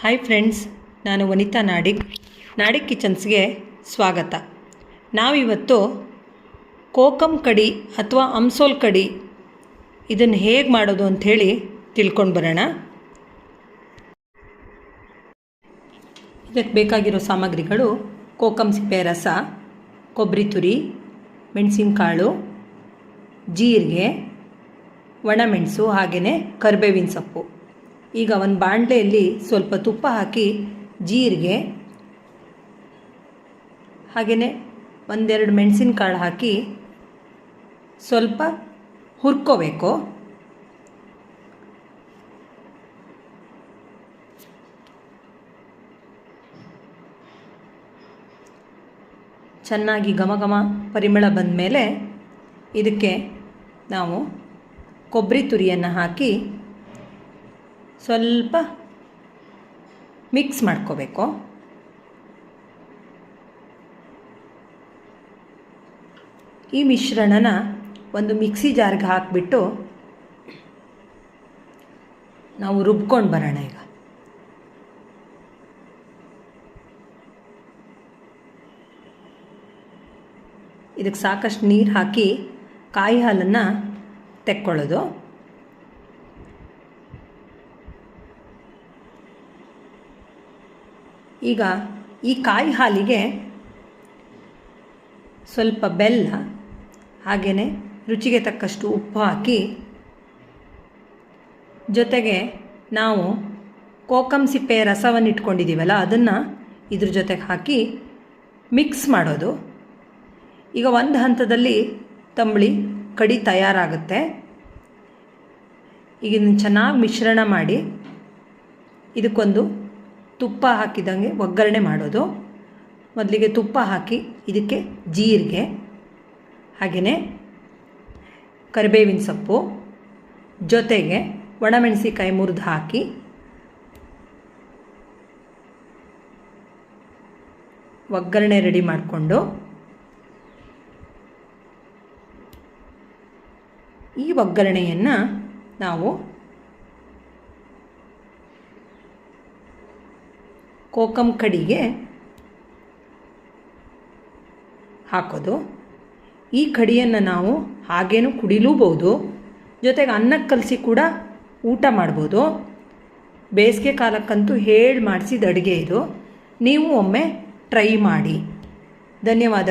Hi friends ನಾನು ವನಿತಾ ನಾಡಿಗ್. ನಾಡಿಗ್ ಕಿಚನ್ಸ್ಗೆ ಸ್ವಾಗತ. ನಾವಿವತ್ತು ಕೋಕಮ್ ಕಡಿ ಅಥವಾ ಅಂಸೋಲ್ ಕಡಿ ಇದನ್ನು ಹೇಗೆ ಮಾಡೋದು ಅಂಥೇಳಿ ತಿಳ್ಕೊಂಡು ಬರೋಣ. ಇದಕ್ಕೆ ಬೇಕಾಗಿರೋ ಸಾಮಗ್ರಿಗಳು ಕೋಕಮ್ ಸಿಪ್ಪೆ ರಸ ಕೊಬ್ಬರಿ ತುರಿ, ಮೆಣಸಿನಕಾಳು, ಜೀರಿಗೆ ಒಣಮೆಣಸು ಹಾಗೆಯೇ ಕರಿಬೇವಿನ ಸೊಪ್ಪು. ಈಗ ಒಂದು ಬಾಣಲೆಯಲ್ಲಿ ಸ್ವಲ್ಪ ತುಪ್ಪ ಹಾಕಿ ಜೀರಿಗೆ ಹಾಗೆಯೇ ಒಂದೆರಡು ಮೆಣಸಿನಕಾಳು ಹಾಕಿ ಸ್ವಲ್ಪ ಹುರ್ಕೋಬೇಕು. ಚೆನ್ನಾಗಿ ಘಮ ಪರಿಮಳ ಬಂದ ಮೇಲೆ ಇದಕ್ಕೆ ನಾವು ಕೊಬ್ಬರಿ ತುರಿಯನ್ನು ಹಾಕಿ ಸ್ವಲ್ಪ ಮಿಕ್ಸ್ ಮಾಡ್ಕೋಬೇಕು. ಈ ಮಿಶ್ರಣನ ಒಂದು ಮಿಕ್ಸಿ ಜಾರ್ಗೆ ಹಾಕಿಬಿಟ್ಟು ನಾವು ರುಬ್ಕೊಂಡು ಬರೋಣ ಈಗ. ಇದಕ್ಕೆ ಸಾಕಷ್ಟು ನೀರು ಹಾಕಿ ಕಾಯಿ ಹಾಲನ್ನು ತೆಕ್ಕೊಳ್ಳೋದು. ಈಗ ಈ ಕಾಯಿ ಹಾಲಿಗೆ ಸ್ವಲ್ಪ ಬೆಲ್ಲ, ಹಾಗೆಯೇ ರುಚಿಗೆ ತಕ್ಕಷ್ಟು ಉಪ್ಪು ಹಾಕಿ, ಜೊತೆಗೆ ನಾವು ಕೋಕಮ್ ಸಿಪ್ಪೆ ರಸವನ್ನು ಇಟ್ಕೊಂಡಿದ್ದೀವಲ್ಲ ಅದನ್ನು ಇದ್ರ ಜೊತೆಗೆ ಹಾಕಿ ಮಿಕ್ಸ್ ಮಾಡೋದು. ಈಗ ಒಂದು ಹಂತದಲ್ಲಿ ತಂಬಳಿ ಕಡಿ ತಯಾರಾಗುತ್ತೆ. ಈಗ ಚೆನ್ನಾಗಿ ಮಿಶ್ರಣ ಮಾಡಿ, ಇದಕ್ಕೊಂದು ತುಪ್ಪ ಹಾಕಿದಂಗೆ ಒಗ್ಗರಣೆ ಮಾಡೋದು. ಮೊದಲಿಗೆ ತುಪ್ಪ ಹಾಕಿ ಇದಕ್ಕೆ ಜೀರಿಗೆ, ಹಾಗೆಯೇ ಕರಿಬೇವಿನ ಸೊಪ್ಪು, ಜೊತೆಗೆ ಒಣಮೆಣಸಿಕಾಯಿ ಮುರಿದು ಹಾಕಿ ಒಗ್ಗರಣೆ ರೆಡಿ ಮಾಡಿಕೊಂಡು ಈ ಒಗ್ಗರಣೆಯನ್ನು ನಾವು ಕೋಕಮ್ ಕಡಿಗೆ ಹಾಕೋದು. ಈ ಕಡಿಯನ್ನು ನಾವು ಹಾಗೇನೂ ಕುಡಿಲೂಬಹುದು. ಜೊತೆಗೆ ಅನ್ನಕ್ಕೆ ಕಲಸಿ ಕೂಡ ಊಟ ಮಾಡ್ಬೋದು. ಬೇಸಿಗೆ ಕಾಲಕ್ಕಂತೂ ಹೇಳಿ ಮಾಡಿಸಿದ ಅಡುಗೆ ಇದು. ನೀವು ಒಮ್ಮೆ ಟ್ರೈ ಮಾಡಿ. ಧನ್ಯವಾದ.